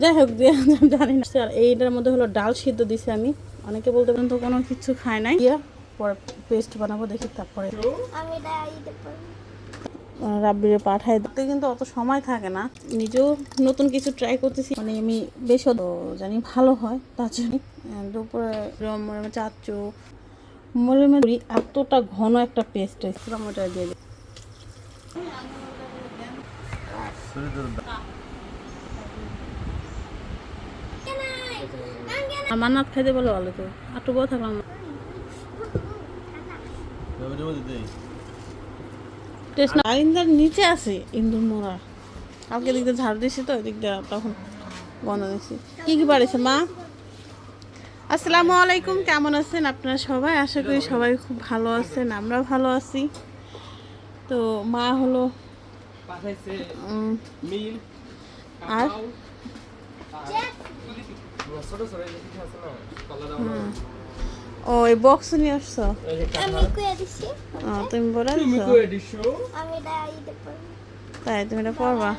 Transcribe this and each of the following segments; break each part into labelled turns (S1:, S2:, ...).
S1: যাই হোক দিয়ে জানি না। আর এইটার মধ্যে হলো ডাল সিদ্ধ দিছি আমি। অনেকে বলতে পারেন তো কোনো কিছু খায় নাই। পরে পেস্ট বানাবো দেখি তারপরে। রাব্বিরে পাঠায় দিতে কিন্তু অত সময় থাকে না। নিজেও নতুন কিছু ট্রাই করতেছি। মানে আমি বেশ জানি ভালো হয় তার জন্য। দুপুরে চাচ্চু। মরিমে এতটা ঘন একটা পেস্ট হয়েছে। ওটা দিয়ে দিই আমার নাত খাইতে বলে ভালো তো। একটু বড় থাকলাম নিচে আছে ইন্দুর মোড়া। কালকে দিক দিয়ে ঝাড় দিছি তো দিক দিয়ে তখন বন্ধ দিছি। কি কি বাড়িছে, মা? আসসালামু আলাইকুম, কেমন আছেন আপনারা সবাই? আশা করি সবাই খুব ভালো আছেন আমরা ভালো আছি। তো মা হলো আর?
S2: ছোট ছোট এই যে কিছু আছে না কলার
S1: ও এই বক্স নিয়ে আসছো? তুমি বলে তাই তুমি এটা পড়বা?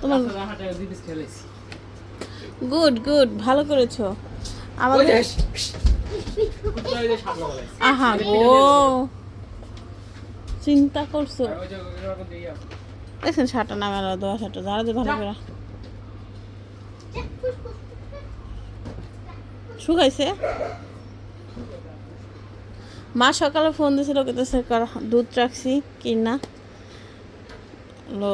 S1: তোমার গুড গুড ভালো করেছ। আমাদের
S2: ওই
S1: আহা গো চিন্তা করছ? দেখছেন সাটা নামে আলো দোয়া সাটা যারা যে ভালো করে। শুকাইছে? মা সকালে ফোন দিয়েছিল কেতেছে দুধ রাখছি কিনা। লো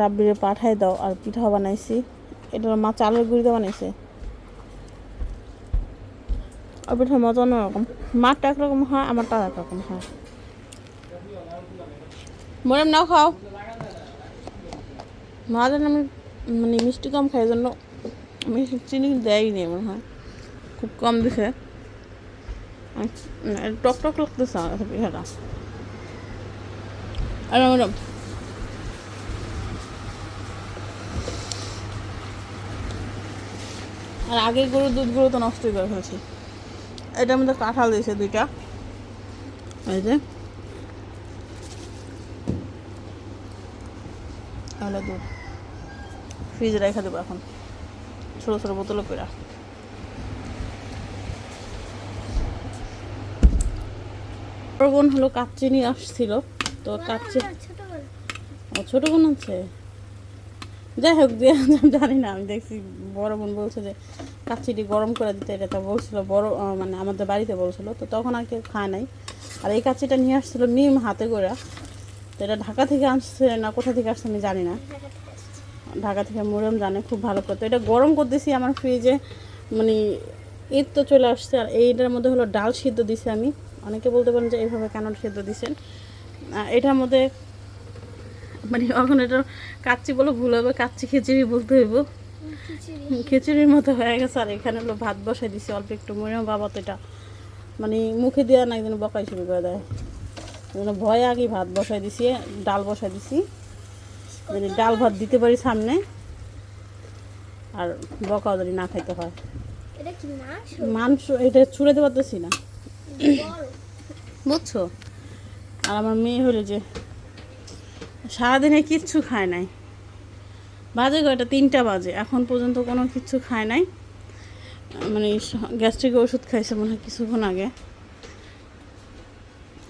S1: রাব্বিরে পাঠাই দাও আর পিঠা বানাইছি। এটা মা চালের গুঁড়িতে বানাইছে। আর পিঠার মজা অন্যরকম মারটা একরকম হয়, আমারটা একরকম হয়। মরম নাও খাও। মা যেন আমি মানে মিষ্টি কম খাই জন্য আমি চিনি দেয়নি মনে হয়। খুব কম দিছে আর টক টক লাগতেছে আমার পিঠাটা আর ম্যাডাম আর আগের গরুর দুধগুলো তো নষ্টই করে ফেলছি এটার মধ্যে কাঁঠাল দিয়েছে দুইটা। এই যে। হলো দুধ ফ্রিজে রেখে দেবো এখন। ছোটো ছোটো বোতলে পেরা বোন হলো কাচ্চি নিয়ে আসছিল। তো কাচ্চি
S3: ছোট
S1: বোন আছে? যাই হোক জানি না, আমি দেখছি বড় বোন বলছে যে, কাচ্চিটি গরম করে দিতে, এটা তো বলছিল, বড় মানে আমাদের বাড়িতে বলছিল, তো তখন আর কেউ খায় নাই। আর এই কাচ্চিটা নিয়ে আসছিল মিম হাতে করে তো এটা ঢাকা থেকে আসছে না কোথা থেকে আসছে আমি জানি না। ঢাকা থেকে মুরম জানে, খুব ভালো করতো এটা গরম করতেছি আমার ফ্রিজে মানে ঈদ তো চলে আসছে, আর এইটার মধ্যে হলো ডাল সিদ্ধ দিছি আমি। অনেকে বলতে পারেন যে এইভাবে কেন সিদ্ধ দিছেন? এটার মধ্যে মানে এখন এটা কাচ্চি বলে ভুল হবে কাচ্চি খিচুড়ি বলতে হইব। খিচুড়ির মতো হয়ে গেছে আর এখানে হলো ভাত বসাই দিছি অল্প একটু মরিয়াম বাবা তো এটা মানে মুখে দেওয়া না একদিন বকাই শুরু করে দেয়। জন্য ভয়ে আগে ভাত বসাই দিছি ডাল বসাই দিছি। যদি ডাল ভাত দিতে পারি সামনে আর বকাও যদি না খাইতে হয়। মাংস? এটা ছুঁড়াতে পারতেছি না। বুঝছ? আর আমার মেয়ে হলো যে সারাদিনে কিচ্ছু খায় নাই। বাজে এটা তিনটা বাজে। এখন পর্যন্ত কোনো কিছু খায় নাই। মানে গ্যাস্ট্রিক ওষুধ খাইছে মনে হয় কিছুক্ষণ আগে।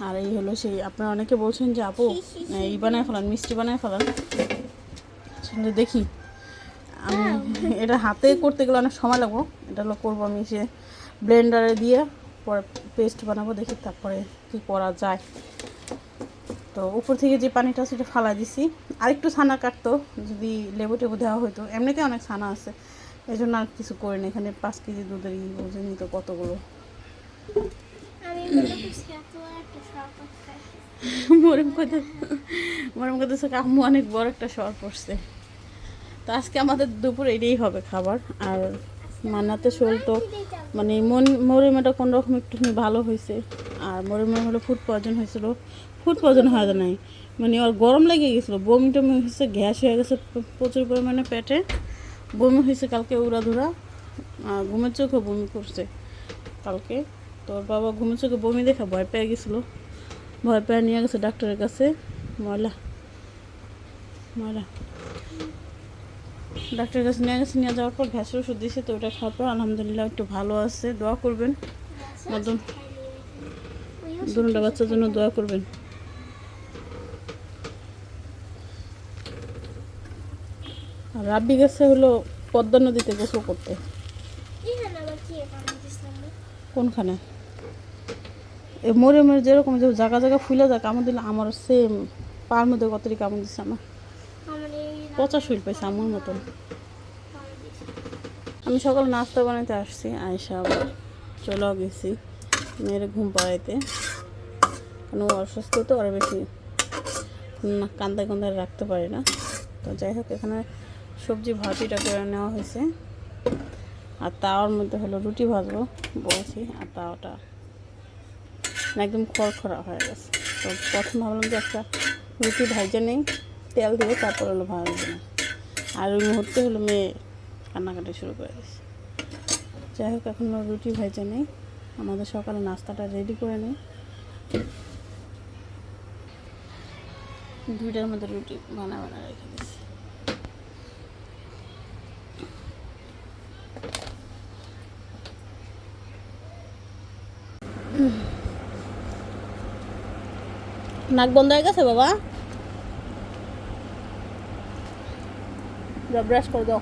S1: আর এই হলো সেই আপনারা অনেকে বলছেন যে আপু এই বানায় ফেলান মিষ্টি বানায় ফেলান। আসলে দেখি। আমি এটা হাতে করতে গেলে অনেক সময় লাগবো। এটা হলো করব আমি সে ব্লেন্ডারে দিয়ে পরে পেস্ট বানাবো দেখি তারপরে কি করা যায়। তো উপর থেকে যে পানিটা সেটা ফালা দিছি। আরেকটু ছানা কাটতো যদি লেবু টেবু দেওয়া হতো এমনিতে অনেক ছানা আছে। এই জন্য আর কিছু করিনি। এখানে পাঁচ কেজি দুধের ই বোঝেনি তো কতগুলো?
S3: একটা
S1: মরম কথা মরম কথা আম্মু অনেক বড় একটা শর পড়ছে তো আজকে আমাদের দুপুর এটাই হবে খাবার। আর মান্নাতে শোল তো মানে মন মরিমাটা কোন রকম একটুখানি ভালো হয়েছে আর মরিমা হলো ফুড পয়জন হয়েছিল ফুড পয়জন হয় নাই মানে ওর গরম লেগে গেছিল, বমি টমি হয়েছে গ্যাস হয়ে গেছে প্রচুর পরিমাণে পেটে। বমি হয়েছে কালকে উড়াধুরা ঘুমের চোখে বমি করছে কালকে। তোর বাবা ঘুমের চোখে বমি দেখে, ভয় পেয়ে গেছিল। ভয় পেয়ে নিয়ে গেছে ডাক্তারের কাছে। ময়লা ময়লা। ডাক্তারের কাছে নিয়ে গেছে, নিয়ে যাওয়ার পর ঘ্যাসের ওষুধ দিয়েছে তো ওটা খাওয়ার পর আলহামদুলিল্লাহ একটু ভালো আছে। দোয়া করবেন। মদন দুটা বাচ্চার জন্য দোয়া করবেন। রাব্বি গেছে হলো পদ্মা নদীতে গোসল করতে? কোনখানে? এ মরে মরে যেরকম যে জায়গা জায়গা ফুলে যায় কামড় দিলে আমার সেম পার মধ্যে কতটি কামড় দিচ্ছে আমার? পচা শুল পাইছে আমার মতন। আমি সকালে নাস্তা বানাইতে আসছি আয়সা আবার চলেও গেছি মেয়ের ঘুম পাড়াইতে। ও অসুস্থ তো, আর বেশি কান্দায় কান্দায় রাখতে পারি না। তো যাই হোক, এখানে সবজি ভাজিটা করে নেওয়া হয়েছে। আর তাওয়ার মধ্যে হলো রুটি ভাজবো বলছি, আর তাওয়াটা একদম খড়খড়া হয়ে গেছে। তো প্রথম ভাবলাম যে একটা রুটি ভাজে নেই, তেল দিয়ে তারপর হলো ভাজবে। না আর ওই মুহূর্তে হলো মেয়ে কান্নাকাটি শুরু করে দিয়েছে। যাই হোক, এখন রুটি ভেজে নেই। আমাদের সকালে নাস্তাটা রেডি করে নিই। দুইটার মধ্যে রুটি বানা বানা রেখে দিয়েছি। নাক বন্ধ হয়ে গেছে বাবা? ব্রাশ করে দাও।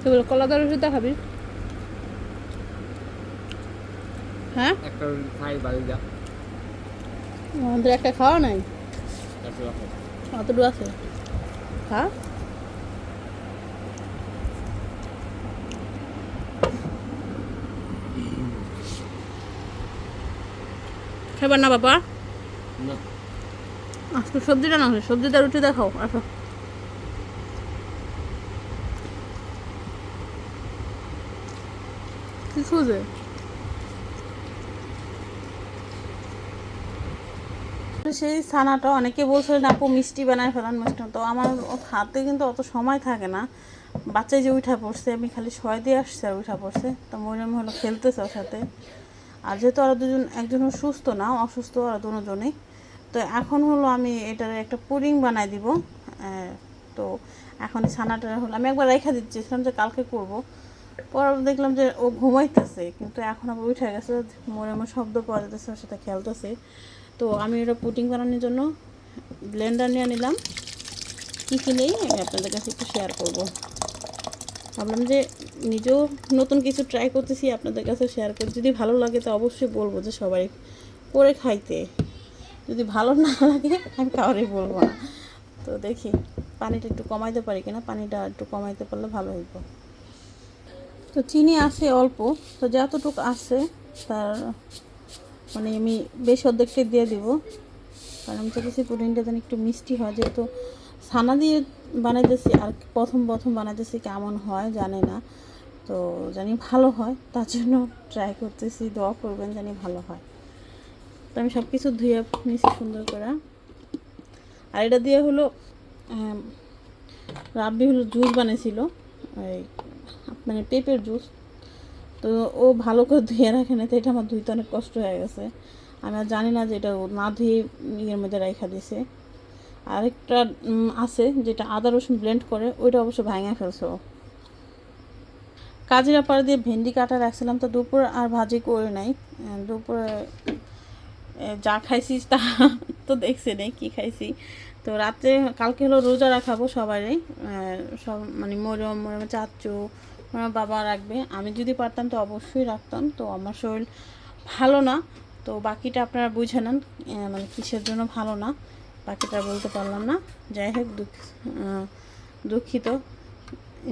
S1: সেগুলো কলা দার ওষুধ খাবি? হ্যাঁ?
S2: একটা খাই বাড়ি যা।
S1: আমাদের একটা খাওয়া নাই। অতটুকু আছে। খা। খাবার না বাবা? আজকে সবজিটা না সবজিটা রুটি দেখাও আসো। কি খুঁজে? সেই ছানাটা অনেকে বলছিলেন আপু মিষ্টি বানায় ফেলান মিষ্টি তো আমার হাতে কিন্তু অত সময় থাকে না। বাচ্চায় যে উঠা পড়ছে আমি খালি শয় দিয়ে আসছি আর উঠা পড়ছে। তো মরিয়াম হলো খেলতেছে ওর সাথে। আর যেহেতু ওরা দুজন একজন সুস্থ না, অসুস্থ ওরা দুজনেই, তো এখন হলো আমি এটার একটা পুডিং বানাই দিব। তো এখন ছানাটা হলো, আমি একবার রেখা দিচ্ছিলাম যে কালকে করব। পর দেখলাম যে ও ঘুমাইতেছে, কিন্তু এখন আবার উঠে গেছে মরে মরে শব্দ পাওয়া যাচ্ছে ওর সাথে খেলতেছে। তো আমি এটা পুটিং বানানোর জন্য ব্লেন্ডার নিয়ে নিলাম। কী কী নেই, আমি আপনাদের কাছে একটু শেয়ার করব। ভাবলাম যে নিজেও নতুন কিছু ট্রাই করতেছি, আপনাদের কাছে শেয়ার করি যদি ভালো লাগে তো অবশ্যই বলব যে সবাই করে খাইতে। যদি ভালো না লাগে, আমি কাউরে বলব না। তো দেখি, পানিটা একটু কমাইতে পারি কিনা? পানিটা একটু কমাইতে পারলে ভালো হইব। তো চিনি আছে অল্প। তো যতটুকু আছে, তার মানে আমি বেশ অর্ধেকটাই দিয়ে দিব। কারণ আমি চাইতেছি পুডিংটা যেন একটু মিষ্টি হয়, যেহেতু ছানা দিয়ে বানাইতেছি আর প্রথম প্রথম বানাইতেছি কেমন হয় জানে না। তো জানি ভালো হয়, তার জন্য ট্রাই করতেছি, দোয়া করবেন জানি ভালো হয়। তো আমি সব কিছু ধুয়ে নিছি সুন্দর করে। আর এটা দিয়ে হলো রাব্বি হলো জুস বানিয়েছিল, ওই মানে পেঁপের জুস। তো ও ভালো করে ধুয়ে রাখে না তো এটা আমার ধুইতে অনেক কষ্ট হয়ে গেছে। আমি আর জানি না যে এটা ও না ধুয়ে ইয়ের মধ্যে রাখা দিছে। আরেকটা আছে যেটা আদা রসুন ব্লেন্ড করে, ওইটা অবশ্য ভাঙা ফেলছে ও। কাজিরা পাড়া দিয়ে ভেন্ডি কাটা রাখছিলাম তো দুপুর আর ভাজি করে নাই। দুপুরে যা খাইছি তা তো দেখছি নেই কী খাইছি। তো রাতে কালকে হলো রোজা রাখাবো সবারই। সব মানে মরম মরম চাচু আমার বাবা রাখবে। আমি যদি পারতাম তো অবশ্যই রাখতাম। তো আমার শরীর ভালো না। তো বাকিটা আপনারা বুঝে নেন মানে কিসের জন্য ভালো না। বাকিটা বলতে পারলাম না। যাই হোক, দুঃখ দুঃখিত।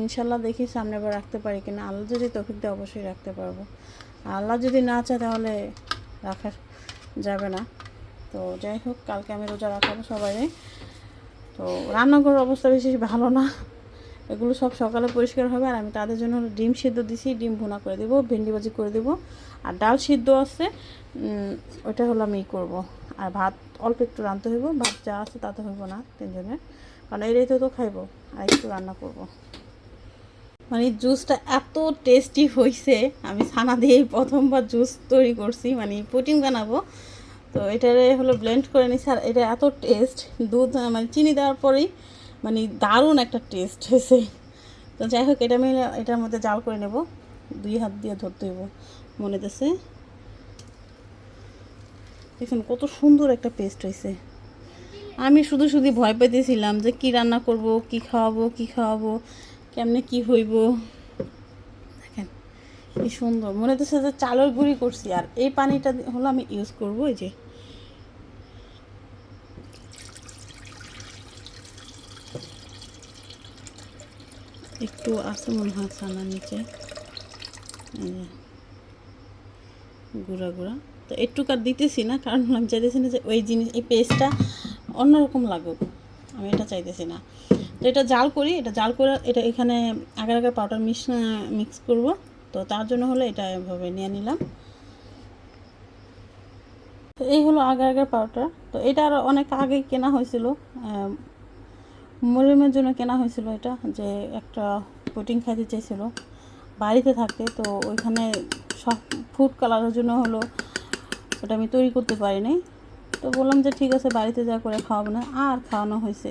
S1: ইনশাল্লাহ দেখি সামনে বার রাখতে পারি কিনা। আল্লাহ যদি তৌফিক দেয় অবশ্যই রাখতে পারব। আল্লাহ যদি না চায় তাহলে রাখা যাবে না। তো যাই হোক, কালকে আমি রোজা রাখাবো সবাই তো রান্নাঘরের অবস্থা বিশেষ ভালো না। এগুলো সব সকালে পরিষ্কার হবে, আর আমি তাদের জন্য ডিম সিদ্ধ দিছি, ডিম ভুনা করে দেবো, ভেন্ডি ভাজি করে দেবো। আর ডাল সিদ্ধ আছে ওইটা হলো আমি করব। আর ভাত অল্প একটু রাঁধতে হইব, ভাত যা আছে তাতে হইব না তিনজনের। কারণ এই রেতে তো খাইবো, আর একটু রান্না করব। মানে জুসটা এত টেস্টি হয়েছে আমি ছানা দিয়েই প্রথমবার জুস তৈরি করছি মানে প্রোটিন বানাবো। তো এটারে হলো ব্লেন্ড করে নিছি, আর এটা এত টেস্ট দুধ মানে চিনি দেওয়ার পরেই মানে দারুণ একটা টেস্ট হয়েছে তো যাই হোক, এটা আমি এটার মধ্যে জাল করে নেব, দুই হাত দিয়ে ধরতে হইব, মনে দেশে দেখুন, কত সুন্দর একটা পেস্ট হয়েছে আমি শুধু শুধু ভয় পেতেছিলাম যে কি রান্না করব, কি খাওয়াবো কি খাওয়াবো। কেমনে কি হইব? দেখেন, কি সুন্দর। মনে হচ্ছে যে চালের গুঁড়ি করছি, আর এই পানিটা হলো আমি ইউজ করব, এই যে। একটু আছে মনে হয় ছানা নিচে। গুঁড়া গুঁড়া। তো একটু আর দিতেছি না, কারণ আমি চাইতেছি না যে ওই জিনিস, এই পেস্টটা অন্যরকম লাগুক। আমি এটা চাইতেছি না। তো এটা জাল করি এটা জাল করে এটা এখানে agar agar powder mix mix করব। তো তার জন্য হলো এটা এভাবে নিয়ে নিলাম। তো এই হলো আগার আগার পাউডার তো এটা আরও অনেক আগেই কেনা হয়েছিল আহ, মরিয়মের জন্য কেনা হয়েছিল এটা যে একটা প্রোটিন খাইতে চাইছিল বাড়িতে থাকতে তো ওইখানে সব ফুড কালারের জন্য হলো ওটা আমি তৈরি করতে পারিনি। তো বললাম যে ঠিক আছে বাড়িতে যা করে খাওয়াবো না আর খাওয়ানো হয়েছে।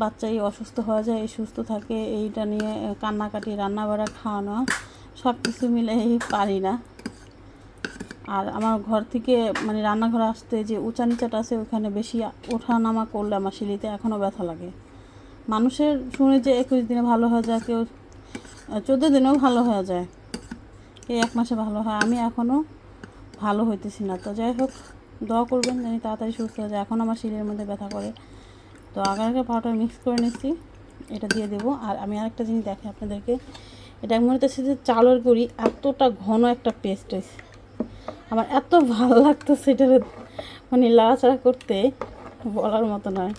S1: বাচ্চাই অসুস্থ হয়ে যায়, এই সুস্থ থাকে, এইটা নিয়ে কান্নাকাটি রান্না বাড়া খাওয়ানো সব কিছু মিলে পারি না। আর আমার ঘর থেকে মানে রান্নাঘরে আসতে যে উঁচা নিচাটা আছে, ওখানে বেশি ওঠা নামা করলে আমার সিঁড়িতে এখনও ব্যথা লাগে। মানুষের শুনে যে একুশ দিনে ভালো হয়ে যায়, কেউ চোদ্দ দিনেও ভালো হয়ে যায়। এই এক মাসে ভালো হয়, আমি এখনও ভালো হইতেছি না। তো যাই হোক, দোয়া করবেন, জানি তাড়াতাড়ি সুস্থ হয়ে যায়। এখন আমার শরীরের মধ্যে ব্যথা করে। তো আগার আগে পাউডার মিক্স করে নিচ্ছি, এটা দিয়ে দেবো। আর আমি আরেকটা জিনিস দেখি আপনাদেরকে, এটা মনে হচ্ছে যে চালের গুঁড়ি এতটা ঘন একটা পেস্ট হয়েছে। আমার এত ভালো লাগতেছে এটা মানে লাড়াচাড়া করতে, বলার মতো নয়।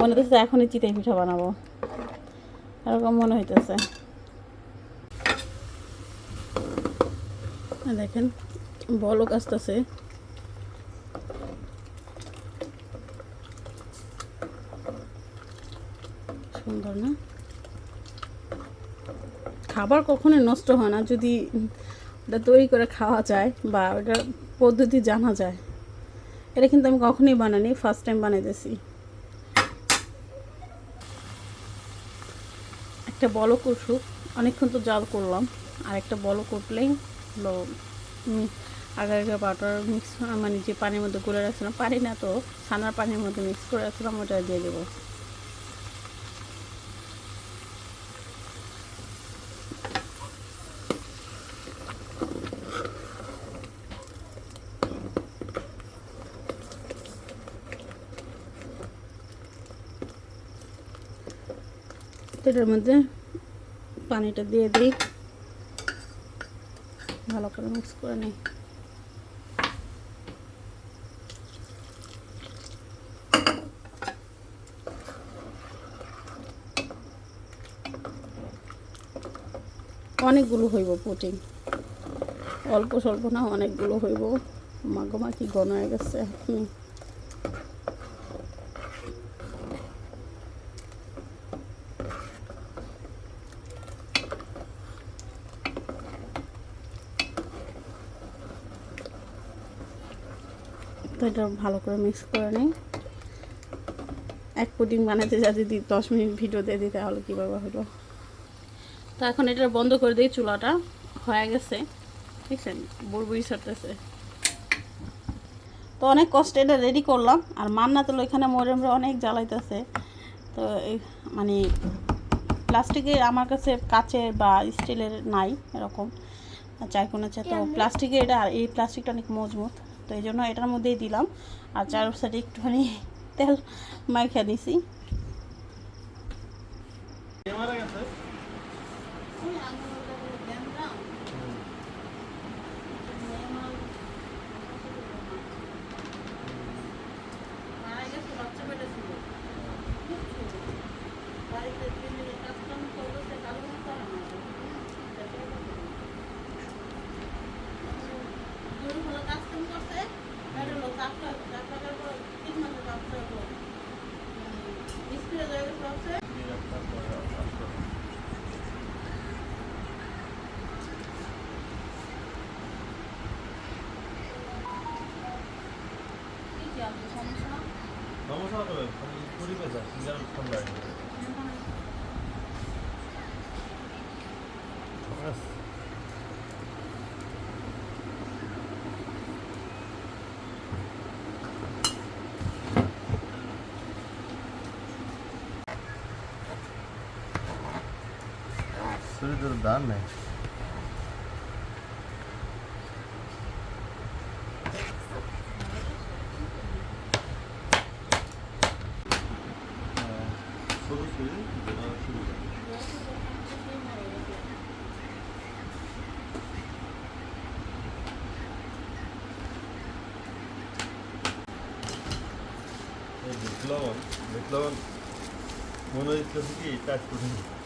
S1: মনে হচ্ছে এখনই চিতাই পিঠা বানাবো। এরকম মনে হইতেছে। দেখেন, বলক আসতেছে সুন্দর না? খাবার কখনোই নষ্ট হয় না, যদি ওটা তৈরি করে খাওয়া যায় বা ওটার পদ্ধতি জানা যায়। এটা কিন্তু আমি কখনোই বানাইনি ফার্স্ট টাইম বানাইতেছি। একটা বলো কুসুক অনেকক্ষণ তো জাল করলাম, আর একটা বলো করলেই হলো আগে আগে বাটার মিক্স মানে যে পানির মধ্যে গুলে রাখছিলাম পানি না তো, ছানার পানির মধ্যে মিক্স করে রাখছিলাম, ওটা দিয়ে দেবো। এটার মধ্যে পানিটা দিয়ে দিই। ভালো করে মিক্স করে নিই। অনেকগুলো হইব প্রোটিন অল্প স্বল্প না, অনেকগুলো হইব। মাগো মা কি ঘন হয়ে গেছে। এটা ভালো করে মিক্স করে নিই। এক পুডিং বানাতে যা যদি দশ মিনিট ভিডিও দিয়ে দিই তাহলে কীভাবে হলো? তো এখন এটা বন্ধ করে দিই চুলাটা। হয়ে গেছে। দেখছেন? বুড়বুড়ি ছাড়তেছে। তো অনেক কষ্টে এটা রেডি করলাম। আর মান্না তো এখানে মরেমরা অনেক জ্বালাইতেছে। তো এই মানে প্লাস্টিকের আমার কাছে কাচের বা স্টিলের নাই এরকম। চারকোনা চা তো প্লাস্টিকের এটা আর এই প্লাস্টিকটা অনেক মজবুত। তো এই জন্য এটার মধ্যেই দিলাম। আর চার সাইডে একটুখানি তেল মাখিয়ে দিছি
S4: শরীরের দান নেই ছোট শরীর সুবিধা দেখলাম দেখলাম মনে হচ্ছে কি টাচ করে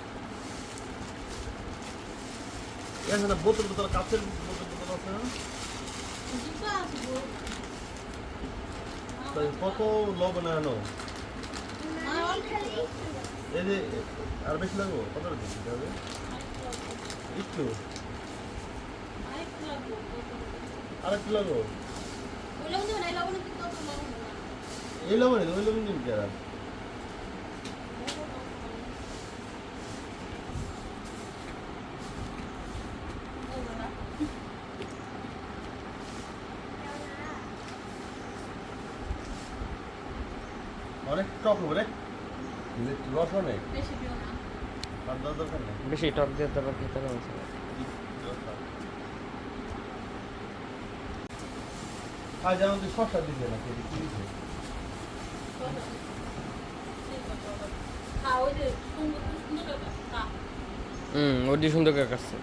S4: এখানে বোতল বোতল কাছের বোতল বোতল আছে তাই কত লবণ আনো এই যে আর বেশি লাগবো? কত বেশি হবে একটু আর একটু? লাগবো? এই লবণ ওই লবণ দিন কি আর অনেক টক হবে রে রস অনেক আর দেওয়ার দরকার নেই
S2: বেশি টক দিয়ে তারপর খেতে হবে
S4: আজ আমাদের শসা দিতে না
S2: হুম ওটি সুন্দর
S4: আচ্ছা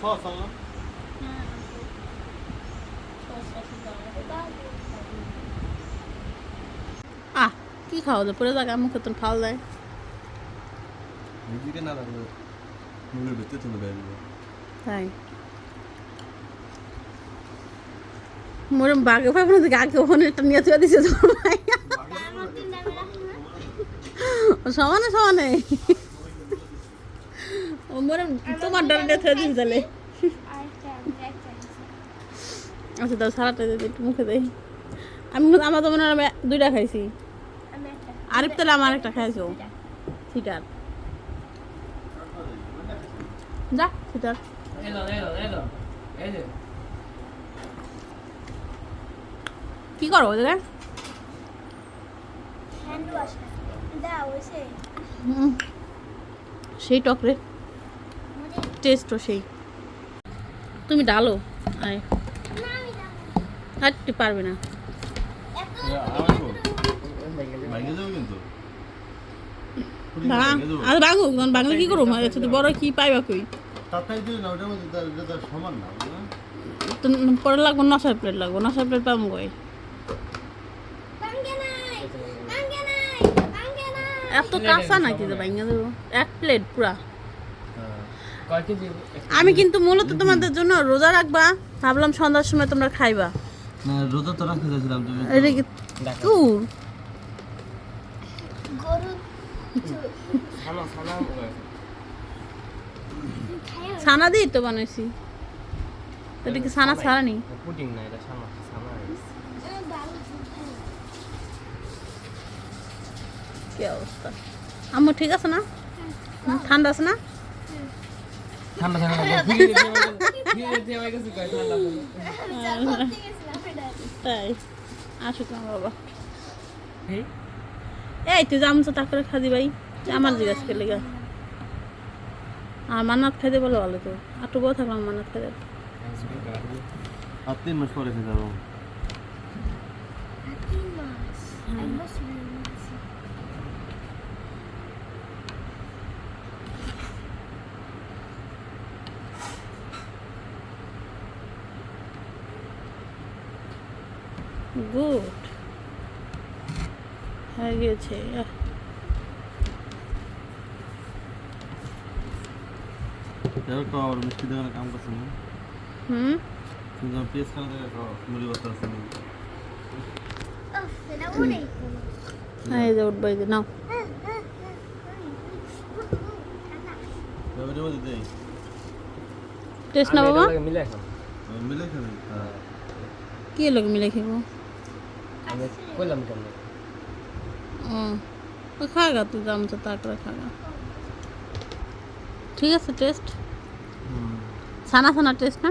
S4: সস আনো
S1: আহ কি খাওয়া যায় পরে যাকে মুখে তো খাওয়া যায়
S4: নিজেকে না লাগবে মুখের ভিতরে তুলে বেরিয়ে
S1: তাই। মোর বাগে ভাই মনে আগে ওখানে একটা নিয়ে চলে দিছে তোমার ভাই। সমানে সমানে। মোরে তোমার ডর নিয়ে চলে দিন চলে আচ্ছা দাও সারাটা দিয়ে একটু মুখে দেই আমি আমার তো মনে হয় দুইটা খাইছি। আরিফ তাহলে আমার একটা খাইছো। সিটার। যা সিটার। কি করো ওদের
S3: হ্যান্ড ওয়াশ দাও
S1: সেই টকরে টেস্টও সেই। তুমি ডালো? আয়। হাঁটতে পারবে না
S3: এত
S4: ভাঙে যাবে কিন্তু
S1: ভাঙা আর ভাঙো বাংলা কি করব? তো বড় কি পাইবা কই?
S4: না ওটার মধ্যে তার- এটা তার সমান না বুঝলে?
S1: তো পরে লাগবো নশার প্লেট লাগবো নশার প্লেট পাবো কই?
S3: ভাঙ্গে নাই ভাঙ্গে নাই ভাঙ্গে নাই।
S1: এত কাঁচা নাকি যে ভাঙা দেবো? এক প্লেট পুরা।
S4: হ্যাঁ।
S1: আমি কিন্তু মূলত তোমাদের জন্য রোজা রাখবা ভাবলাম সন্ধ্যার সময় তোমরা খাইবা।
S4: রোজা তো রাখতে চাইছিলাম তুমি
S2: ছানা ছানা
S1: দিয়ে তো বানাইছি। এটা কি ছানা ছাড়া নি
S2: পুডিং না এটা ছানা ছানা
S1: কি অবস্থা? আম্মু ঠিক আছে না? ঠান্ডা আছে না?
S2: ঠান্ডা ঠান্ডা
S3: গেছিলাম এটা
S1: তাই। আসুক না বাবা।
S2: এই
S1: তুই জামছো তা করে খাদি ভাই। আমার জিজ্ঞাসা করলে গা আর মান্নাত খাইতে বলে ভালো তো। আর টুকু থাকলাম মান্নাত খাইতে।
S4: আর তিন মাস পরে খেতে
S3: এক বছর হয়ে গেছে।
S1: গুড হয়ে গেছে আহ,
S4: যাই তো আবার মিষ্টি দোকানে কাম করছে না
S1: হুম
S4: কিন্তু আমি পেঁয়াজ খানা থেকে মুড়ি বস্তা আছে না
S3: উফ, এটা উড়ে
S1: এই যে উঠবো এই যে নাও
S4: মাঝে মাঝে দেই
S1: টেস্ট না বাবা
S2: মিলে এখন
S4: মিলে খাবেন হ্যাঁ
S1: কি লোক মিলে খেবো
S2: আমি কইলাম কেন
S1: ও খাগা তুই খাগা। ঠিক আছে টেস্ট ছানা ছানা টেস্ট না?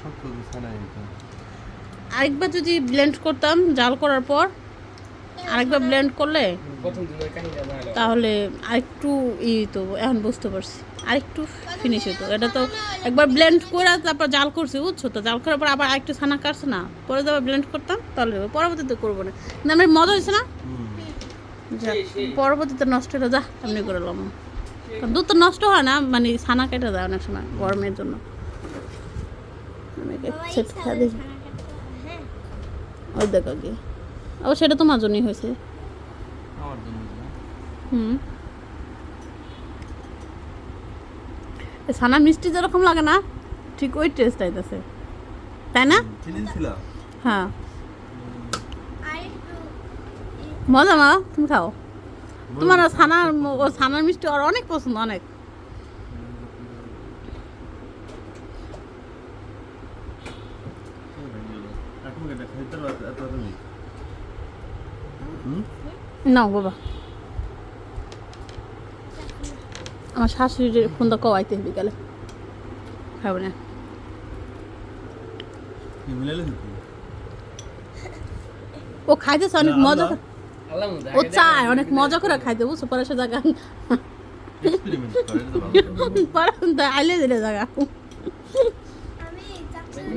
S4: সব কিছু ছানাই এটা
S1: আরেকবার যদি ব্লেন্ড করতাম জাল করার পর আরেকবার ব্লেন্ড করলে
S2: প্রথম দিনের কাহিনী
S1: তাহলে আরেকটু ই তো এখন বুঝতে পারছি। আরেকটু ফিনিশ হতো এটা তো একবার ব্লেন্ড করে তারপর জাল করছি বুঝছ তো? জাল করার পর আবার আরেকটু ছানা কাটছে না? পরে তো আবার ব্লেন্ড করতাম তাহলে হবে। পরবর্তীতে করব না। কিন্তু আমার মজা হয়েছে না? পরবর্তীতে নষ্ট হলে যা এমনি করে লাম। দুধ তো নষ্ট হয় না মানে ছানা কেটে যায় অনেক সময় গরমের জন্য।
S3: হ্যাঁ?
S1: ওই দেখো কি ও সেটা তোমার জন্যই হয়েছে। হুম। ছানা মিষ্টি যেরকম লাগে না ঠিক ওই টেস্ট আইতেছে। তাই না? হ্যাঁ। মজা মা তুমি খাও। তোমার ও ছানার ও ছানার মিষ্টি ওর অনেক পছন্দ অনেক। নাও বাবা। আমার শাশুড়ির ফোন তো কওয়াইতে বিকালে খাবে না। ও খাইতেছে অনেক মজা ও চায় অনেক মজা করে খাইতে বুঝছ? পরে সে জায়গা পরে আইলে দিলে জায়গা।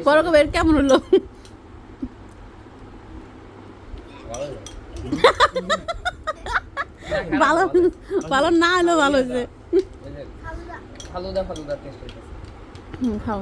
S1: পরে কবে কেমন হলো? ভালো ভালো না হলেও ভালো হয়েছে।
S2: ফালুদা ফালুদা টেস্ট হইতেছে।
S1: হুম খাও।